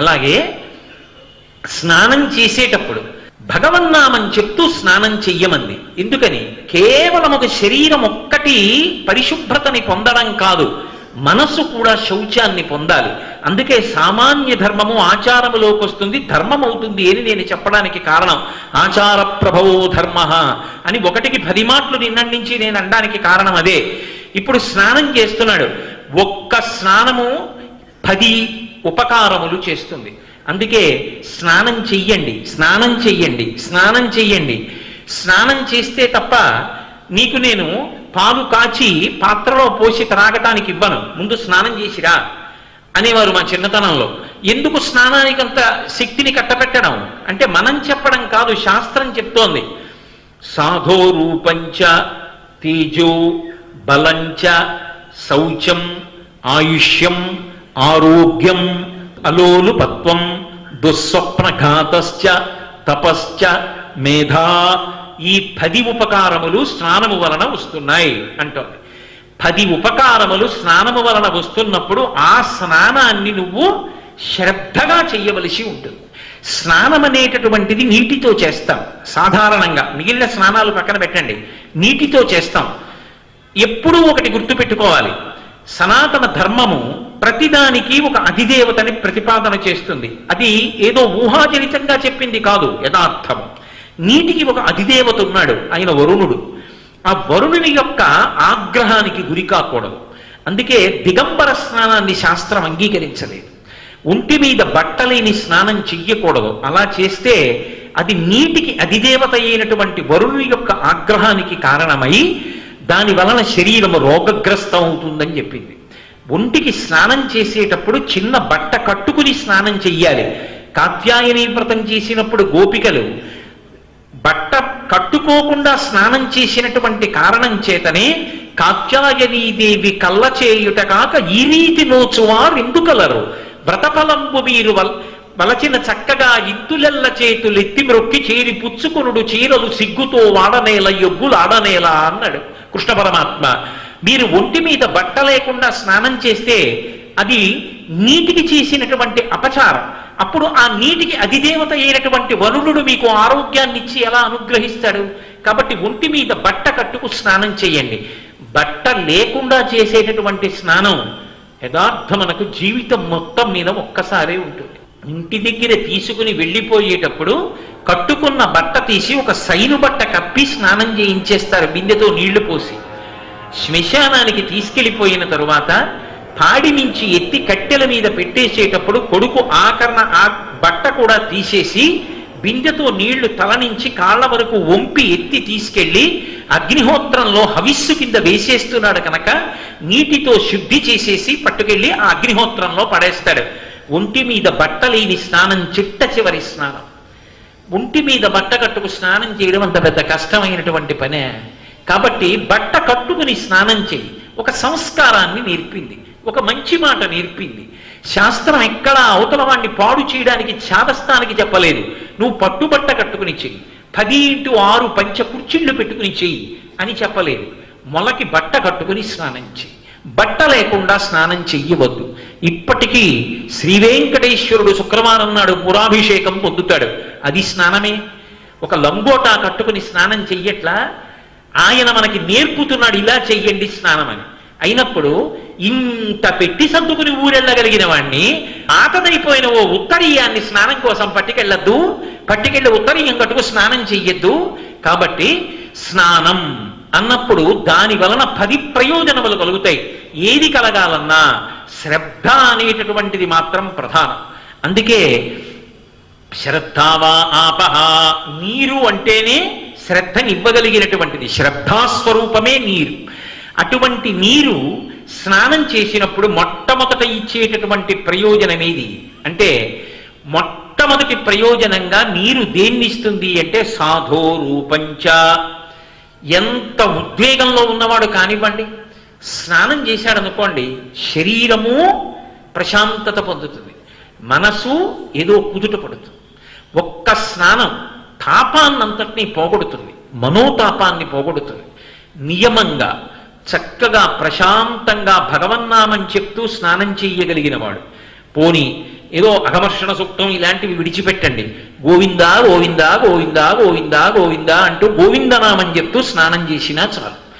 అలాగే స్నానం చేసేటప్పుడు భగవన్నామం చెప్తూ స్నానం చెయ్యమంది. ఎందుకని? కేవలం ఒక శరీరం ఒక్కటి పరిశుభ్రతని పొందడం కాదు. మనసు కూడా శౌచాన్ని పొందాలి. అందుకే సామాన్య ధర్మము ఆచారములోకి వస్తుంది ధర్మం అవుతుంది అని నేను చెప్పడానికి కారణం ఆచార ప్రభవో ధర్మ అని ఒకటికి పది మాటలు నిన్నటి నుంచి నేను అనడానికి కారణం అదే. ఇప్పుడు స్నానం చేస్తున్నాడు. ఒక్క స్నానము పది ఉపకారములు చేస్తుంది. అందుకే స్నానం చెయ్యండి స్నానం చెయ్యండి స్నానం చెయ్యండి. స్నానం చేస్తే తప్ప నీకు నేను పాలు కాచి పాత్రలో పోసి త్రాగటానికి ఇవ్వను. ముందు స్నానం చేసిరా అనేవారు మా చిన్నతనంలో. ఎందుకు స్నానానికి అంత శక్తిని కట్టపెట్టడం అంటే మనం చెప్పడం కాదు శాస్త్రం చెప్తోంది. సాధో రూపంచ తేజో బలంచ శౌచం ఆయుష్యం ఆరోగ్యం అలోలుపత్వం దుస్వప్నఘాతశ్చ తపశ్చ మేధా ఈ పది ఉపకారములు స్నానము వలన వస్తున్నాయి అంటుంది. పది ఉపకారములు స్నానము వలన వస్తున్నప్పుడు ఆ స్నానాన్ని నువ్వు శ్రద్ధగా చేయవలసి ఉంటుంది. స్నానం అనేటటువంటిది నీటితో చేస్తాం. సాధారణంగా మిగిలిన స్నానాలు పక్కన పెట్టండి. నీటితో చేస్తాం. ఎప్పుడూ ఒకటి గుర్తుపెట్టుకోవాలి. సనాతన ధర్మము ప్రతిదానికి ఒక అధిదేవతని ప్రతిపాదన చేస్తుంది. అది ఏదో ఊహాజనితంగా చెప్పింది కాదు యథార్థము నీటికి ఒక అధిదేవత ఉన్నాడు ఆయన వరుణుడు. ఆ వరుణుని యొక్క ఆగ్రహానికి గురి కాకూడదు. అందుకే దిగంబర స్నానాన్ని శాస్త్రం అంగీకరించలేదు. ఒంటి మీద బట్టలేని స్నానం చెయ్యకూడదు. అలా చేస్తే అది నీటికి అధిదేవత అయినటువంటి వరుణుని యొక్క ఆగ్రహానికి కారణమై దాని వలన శరీరము రోగగ్రస్తం అవుతుందని చెప్పింది. ఒంటికి స్నానం చేసేటప్పుడు చిన్న బట్ట కట్టుకుని స్నానం చెయ్యాలి. కాత్యాయని వ్రతం చేసినప్పుడు గోపికలు బట్ట కట్టుకోకుండా స్నానం చేసినటువంటి కారణం చేతనే కాత్యాయనీదేవి కళ్ళ చేయుట కాక ఈ రీతి నోచువారు ఎందుకలరు? వ్రతఫలంబు వీరు వల్ వలచిన చక్కగా ఇత్తులెల్ల చేతులెత్తి మ్రొక్కి చేరి పుచ్చుకొనుడు చీరలు సిగ్గుతో వాడనేల యొగ్గులు ఆడనేలా అన్నాడు కృష్ణ పరమాత్మ. మీరు ఒంటి మీద బట్ట లేకుండా స్నానం చేస్తే అది నీటికి చేసినటువంటి అపచారం. అప్పుడు ఆ నీటికి అధిదేవత అయినటువంటి వరుణుడు మీకు ఆరోగ్యాన్ని ఇచ్చి ఎలా అనుగ్రహిస్తాడు? కాబట్టి ఒంటి మీద బట్ట కట్టుకు స్నానం చేయండి. బట్ట లేకుండా చేసేటటువంటి స్నానం యథార్థమనకు జీవితం మొత్తం మీద ఒక్కసారే ఉంటుంది. ఇంటి దగ్గర తీసుకుని వెళ్ళిపోయేటప్పుడు కట్టుకున్న బట్ట తీసి ఒక సైను బట్ట కప్పి స్నానం చేయించేస్తారు. బిందెతో నీళ్ళు పోసి. శ్మశానానికి తీసుకెళ్ళిపోయిన తరువాత పాడి నుంచి ఎత్తి కట్టెల మీద పెట్టేసేటప్పుడు కొడుకు ఆకరణ ఆ బట్ట కూడా తీసేసి బిందెతో నీళ్ళు తల నుంచి కాళ్ళ వరకు వంపి ఎత్తి తీసుకెళ్ళి అగ్నిహోత్రంలో హవిస్సు కింద వేసేస్తున్నాడు కనుక నీటితో శుద్ధి చేసేసి పట్టుకెళ్ళి ఆ అగ్నిహోత్రంలో పడేస్తాడు. ఒంటి మీద బట్ట లేని స్నానం చిట్ట చివరి స్నానం. ఒంటి మీద బట్ట కట్టుకు స్నానం చేయడం అంత పెద్ద కష్టమైనటువంటి పనే. కాబట్టి బట్ట కట్టుకుని స్నానం చేయి. ఒక సంస్కారాన్ని నేర్పింది. ఒక మంచి మాట నేర్పింది. శాస్త్రం ఎక్కడా అవతల వాడిని పాడు చేయడానికి చాదస్తానికి చెప్పలేదు. నువ్వు పట్టుబట్ట కట్టుకుని చెయ్యి. పది ఇంటూ ఆరు పంచ కుర్చీళ్ళు పెట్టుకుని చెయ్యి అని చెప్పలేదు. మొలకి బట్ట కట్టుకుని స్నానం చెయ్యి. బట్ట లేకుండా స్నానం చెయ్యవద్దు. ఇప్పటికీ శ్రీ వెంకటేశ్వరుడు శుక్రవారం నాడు పురాభిషేకం పొందుతాడు. అది స్నానమే. ఒక లంగోటా కట్టుకుని స్నానం చెయ్యట్లా? ఆయన మనకి నేర్పుతున్నాడు ఇలా చెయ్యండి స్నానం అని అయినప్పుడు ఇంత పెట్టి సర్దుకుని ఊరెళ్ళగలిగిన వాణ్ణి ఆతదైపోయిన ఓ ఉత్తరీయాన్ని స్నానం కోసం పట్టుకెళ్ళద్దు పట్టుకెళ్ళి ఉత్తరీయం కట్టుకు స్నానం చెయ్యొద్దు. కాబట్టి స్నానం అన్నప్పుడు దాని వలన పది ప్రయోజనములు కలుగుతాయి. ఏది కలగాలన్నా శ్రద్ధ అనేటటువంటిది మాత్రం ప్రధానం. అందుకే శ్రద్ధావా ఆపహ నీరు అంటేనే శ్రద్ధనివ్వగలిగినటువంటిది. శ్రద్ధాస్వరూపమే నీరు. అటువంటి నీరు స్నానం చేసినప్పుడు మొట్టమొదట ఇచ్చేటటువంటి ప్రయోజనం ఏది అంటే మొట్టమొదటి ప్రయోజనంగా నీరు దేన్ని ఇస్తుంది అంటే సాధో రూపంచ ఎంత ఉద్వేగంలో ఉన్నవాడు కానివ్వండి స్నానం చేశాడనుకోండి శరీరము ప్రశాంతత పొందుతుంది. మనసు ఏదో కుదుట పడుతుంది. ఒక్క స్నానం తాపాన్నంతటినీ పోగొడుతుంది. మనోతాపాన్ని పోగొడుతుంది. నియమంగా చక్కగా ప్రశాంతంగా భగవన్నామని చెప్తూ స్నానం చెయ్యగలిగిన వాడు. పోని ఏదో అఘమర్షణ సూక్తం ఇలాంటివి విడిచిపెట్టండి. గోవిందా గోవిందా గోవిందా గోవిందా గోవిందా అంటూ గోవిందనామని చెప్తూ స్నానం చేసినా చాలు.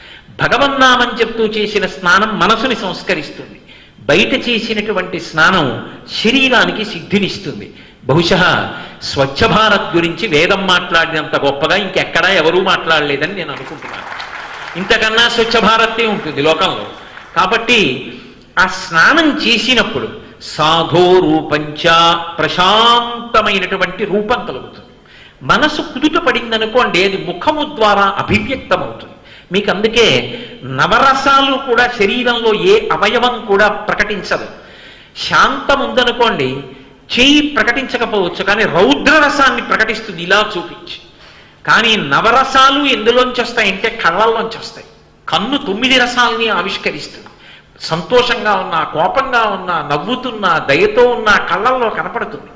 భగవన్నామని చెప్తూ చేసిన స్నానం మనసుని సంస్కరిస్తుంది. బయట చేసినటువంటి స్నానం శరీరానికి సిద్ధినిస్తుంది. బహుశా స్వచ్ఛ భారత్ గురించి వేదం మాట్లాడినంత గొప్పగా ఇంకెక్కడా ఎవరూ మాట్లాడలేదని నేను అనుకుంటున్నాను. ఇంతకన్నా స్వచ్ఛ భారతే ఉంటుంది లోకంలో. కాబట్టి ఆ స్నానం చేసినప్పుడు సాధో రూపంచ ప్రశాంతమైనటువంటి రూపం కలుగుతుంది. మనసు కుదుట పడిందనుకోండి అది ముఖము ద్వారా అభివ్యక్తమవుతుంది. మీకు అందుకే నవరసాలు కూడా శరీరంలో ఏ అవయవం కూడా ప్రకటించదు. శాంతం ఉందనుకోండి చేయి ప్రకటించకపోవచ్చు కానీ రౌద్ర రసాన్ని ప్రకటిస్తుంది ఇలా చూపించి. కానీ నవరసాలు ఎందులోంచి వస్తాయంటే కళ్ళల్లోంచి వస్తాయి కన్ను తొమ్మిది రసాలని ఆవిష్కరిస్తుంది. సంతోషంగా ఉన్నా కోపంగా ఉన్నా నవ్వుతున్నా దయతో ఉన్నా కళ్ళల్లో కనపడుతుంది.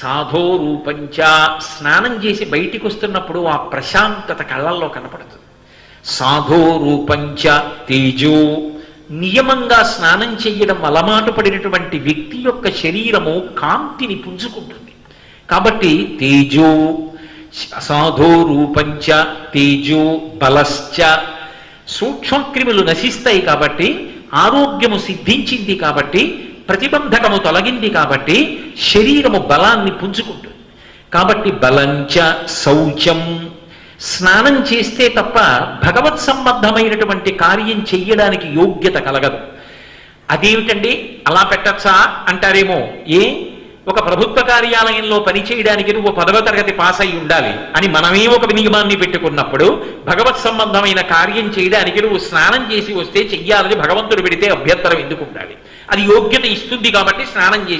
సాధో రూపంచ స్నానం చేసి బయటికి వస్తున్నప్పుడు ఆ ప్రశాంతత కళ్ళల్లో కనపడుతుంది. సాధో రూపంచ తేజో. నియమంగా స్నానం చేయడం అలమాటు పడినటువంటి వ్యక్తి యొక్క శరీరము కాంతిని పుంజుకుంటుంది. కాబట్టి తేజో సాధోరూపంచ తేజో బలశ్చ. సూక్ష్మక్రిములు నశిస్తాయి కాబట్టి ఆరోగ్యము సిద్ధించింది కాబట్టి ప్రతిబంధకము తొలగింది కాబట్టి శరీరము బలాన్ని పుంజుకుంటుంది. కాబట్టి బలంచ శౌచం. స్నానం చేస్తే తప్ప భగవత్ సంబద్ధమైనటువంటి కార్యం చెయ్యడానికి యోగ్యత కలగదు. అదేమిటండి? అలా పెట్టచ్చా? అంటారేమో ఏ? ఒక ప్రభుత్వ కార్యాలయంలో పనిచేయడానికి నువ్వు పదవ తరగతి పాస్ అయి ఉండాలి అని మనమే ఒక నియమాన్ని పెట్టుకున్నప్పుడు భగవత్ సంబంధమైన కార్యం చేయడానికి నువ్వు స్నానం చేసి వస్తే చెయ్యాలని భగవంతుడు పెడితే అభ్యంతరం ఎందుకు ఉండాలి? అది యోగ్యత ఇస్తుంది కాబట్టి స్నానం చేసి